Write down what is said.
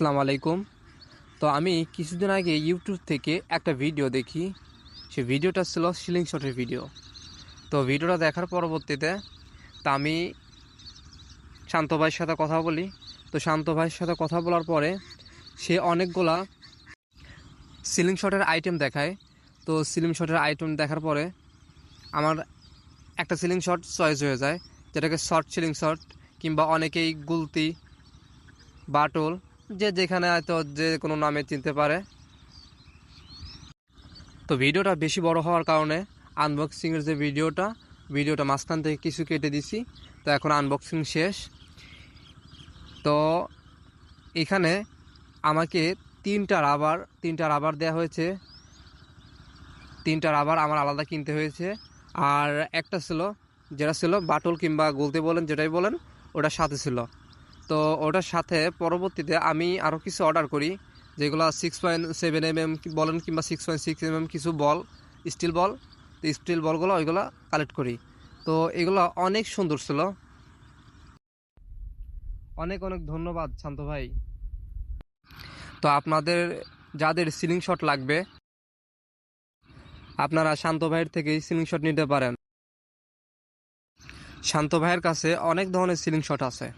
আসসালামু আলাইকুম। তো আমি কিছুদিন আগে ইউটিউব থেকে একটা ভিডিও দেখি। সে ভিডিওটা ছিল সিলিং শটের ভিডিও। তো ভিডিওটা দেখার পরবর্তীতে তা আমি শান্ত ভাইয়ের সাথে কথা বলি। তো শান্ত ভাইয়ের সাথে কথা বলার পরে সে অনেকগুলা সিলিং শটের আইটেম দেখায়। তো সিলিং শটের আইটেম দেখার পরে আমার একটা সিলিং শট চয়েস হয়ে যায়। যেটাকে শর্ট সিলিং শট কিংবা অনেকেই গুলতি, বাটুল যে যেখানে হয়তো যে কোনো নামে চিনতে পারে। তো ভিডিওটা বেশি বড় হওয়ার কারণে আনবক্সিংয়ের যে ভিডিওটা ভিডিওটা মাঝখান থেকে কিছু কেটে দিছি। তো এখন আনবক্সিং শেষ। তো এখানে আমাকে তিনটা রাবার তিনটা রাবার দেওয়া হয়েছে। তিনটা রাবার আমার আলাদা কিনতে হয়েছে। আর একটা ছিল, যেটা ছিল বাটুল কিংবা গলতে বলেন, যেটাই বলেন ওটা সাথে ছিল। তো ওটার সাথে পরবর্তীতে আমি আরও কিছু অর্ডার করি, যেগুলো six point seven M M বলেন কিংবা six point six M M কিছু বল স্টিল বল, তো স্টিল বলগুলো ওইগুলো কালেক্ট করি। তো এগুলো অনেক সুন্দর ছিল। অনেক অনেক ধন্যবাদ শান্ত ভাই। তো আপনাদের যাদের সিলিং শট লাগবে, আপনারা শান্ত ভাইয়ের থেকেই সিলিং শট নিতে পারেন। শান্ত ভাইয়ের কাছে অনেক ধরনের সিলিং শট আছে।